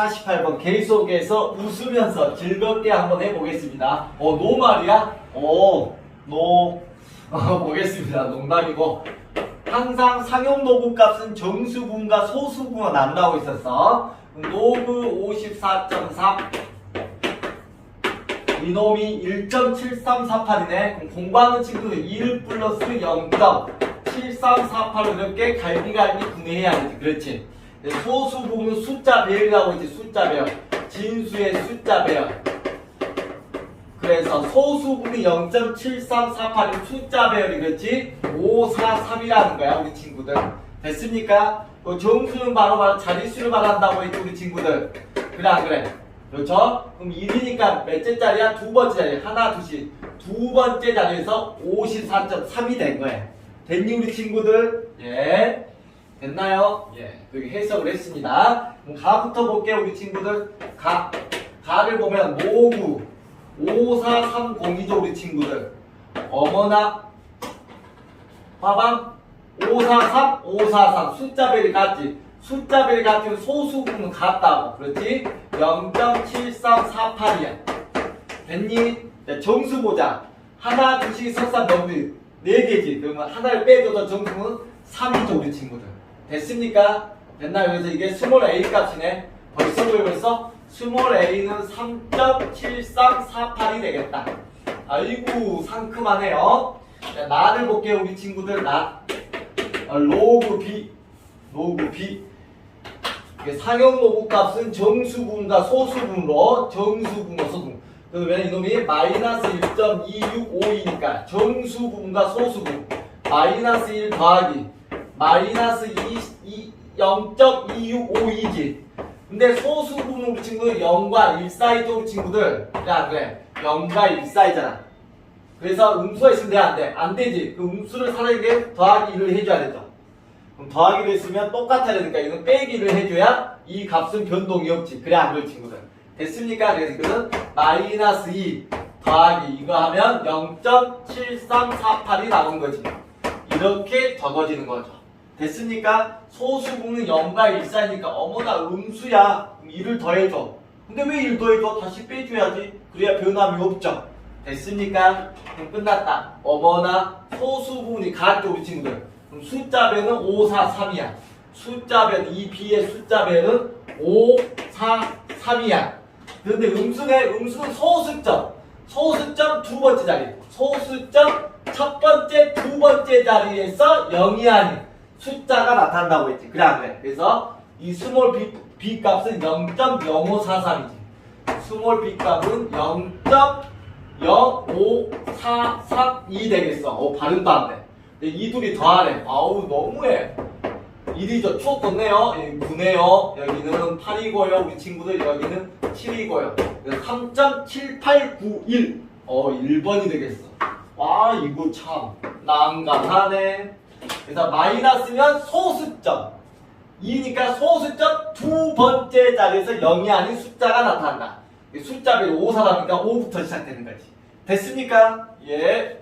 248번 계속해서 웃으면서 즐겁게 한번 해보겠습니다. 어, 노 말이야? 어, 노. 어, 보겠습니다. 농담이고. 항상 상용 노구 값은 정수분과 소수분만 안 나오고 있었어. 노구 54.3. 이놈이 1.7348이네. 그럼 공부하는 친구들 1 플러스 0.7348로 이렇게 갈비갈비 구매해야지. 그렇지. 네, 소수 부분은 숫자 배열이라고 있지. 숫자 배열. 진수의 숫자 배열. 그래서 소수 부분이 0.7348이 숫자 배열이 그렇지. 543이라는 거야, 우리 친구들. 됐습니까? 그 정수는 바로 바로 자릿수를 말한다고 했지, 우리 친구들. 그래, 안 그래? 그렇죠? 그럼 1이니까 몇째 자리야? 두 번째 자리. 하나, 둘씩. 두 번째 자리에서 54.3이 된 거예요. 됐니, 우리 친구들? 예. 됐나요? 예. 여기 해석을 했습니다. 그럼 가부터 볼게요, 우리 친구들. 가. 가를 보면 모구 5430이죠, 우리 친구들. 어머나. 봐봐. 543, 543. 숫자별이 같지. 숫자별이 같으면 소수분은 같다고. 그렇지? 0.7348이야. 됐니? 자, 정수 보자. 하나, 둘씩 석산 너무 네 개지. 그러면 하나를 빼줘서 정수는 3이죠, 우리 친구들. 됐습니까? 됐나요? 그래서 이게 스몰 a 값이네. 벌써 왜 벌써? 스몰 a는 3.7348이 되겠다. 아이고, 상큼하네요. 자, 나를 볼게요, 우리 친구들. 나. 어, 로그 b. 로그 b. 상용 로그 값은 정수분과 소수분으로 정수분과 소수분. 그러면 이놈이 마이너스 1.2652니까 정수분과 소수분 마이너스 1 더하기 마이너스 2, 0.2652지. 근데 소수분 우리 친구들 0과 1 사이죠 우리 친구들. 야 그래 0과 1 사이잖아. 그래서 음수가 있으면 돼안 돼? 안 되지. 그 음수를 살아있게 더하기 1을 해줘야 되죠. 그럼 더하기를 했으면 똑같아야 되니까 이건 빼기를 해줘야 이 값은 변동이 없지. 그래 안 그래 친구들. 됐습니까? 그래서 이거는 마이너스 2 더하기 이거 하면 0.7348이 나온 거지. 이렇게 적어지는 거죠. 됐습니까? 소수분은 0과 1 사이니까 어머나 음수야. 1을 더해줘. 근데 왜1 더해줘? 다시 빼줘야지. 그래야 변함이 없죠. 됐습니까? 그럼 끝났다. 어머나 소수분이 같죠 우리 친구들. 그럼 숫자 배는 543이야. 숫자 배는 이 B의 숫자 배는 543이야. 그런데 음수네 음수는 소수점. 소수점 두 번째 자리. 소수점 첫 번째, 두 번째 자리에서 0이 아닌 숫자가 나타난다고 했지. 그래 안 그래? 그래서 이 스몰 B, B 값은 0.0543이지. 스몰 B 값은 0.05432 되겠어. 어, 돼. 근데 이 둘이 더하래. 아우, 너무해. 1이죠. 추억 떴네요. 9네요. 여기는 8이고요. 우리 친구들 여기는 7이고요. 3.7891. 어, 1번이 되겠어. 와, 이거 참 난감하네. 그래서 마이너스면 소수점. 2니까 소수점 두 번째 자리에서 0이 아닌 숫자가 나타난다. 숫자별이 5사람이니까 5부터 시작되는 거지. 됐습니까? 예.